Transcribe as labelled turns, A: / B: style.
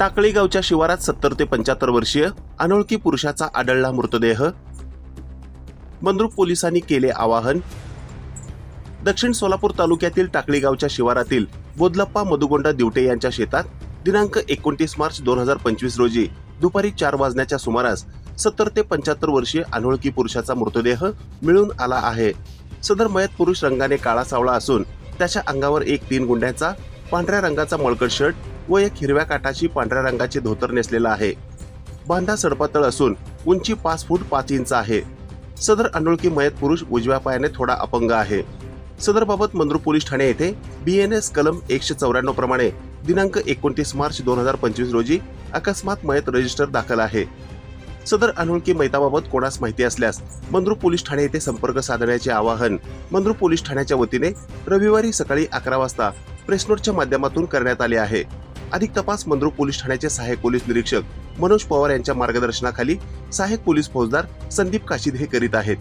A: टाकळी गावच्या शिवारात सत्तर ते पंच्याहत्तर वर्षीय अनोळखी पुरुषाचा आढळला मृतदेह. मंद्रुप पोलिसांनी केले आवाहन. दक्षिण सोलापूर तालुक्यातील टाकळी गावच्या शिवारातील बोदलप्पा मधुगोंडा दिवटे यांच्या शेतात दिनांक एकोणतीस मार्च दोन हजार पंचवीस रोजी दुपारी चार वाजण्याच्या सुमारास सत्तर ते पंच्याहत्तर वर्षीय अनोळखी पुरुषाचा मृतदेह मिळून आला आहे. सदर मयत पुरुष रंगाने काळा सावळा असून त्याच्या अंगावर एक तीन गुंड्यांचा पांढऱ्या रंगाचा मळकट शर्ट व एक हिरव्या काठाची पांढऱ्या रंगाचे धोतर नेसलेला आहे. बांधा सडपातळ असून उंची पाच फूट पाच इंच आहे. सदर अनोळखी मयत पुरुष उजव्या पायाने थोडा अपंग आहे. सदर बाबत मंद्रू पोलीस ठाणे येथे बीएनएस कलम एकशे चौऱ्याण्णव प्रमाणे दिनांक एकोणतीस मार्च दोन हजार पंचवीस रोजी अकस्मात मयत रजिस्टर दाखल आहे. सदर अनोळखी मैताबाबत कोणास माहिती असल्यास मंद्रू पोलीस ठाणे येथे संपर्क साधण्याचे आवाहन मंद्रू पोलीस ठाण्याच्या वतीने रविवारी सकाळी अकरा वाजता प्रेसनोटच्या माध्यमातून करण्यात आले आहे. अधिक तपास मंद्रुक पोलीस ठाण्याचे सहाय्यक पोलीस निरीक्षक मनोज पवार यांच्या मार्गदर्शनाखाली सहाय्यक पोलीस फौजदार संदीप काशीद हे करीत आहेत.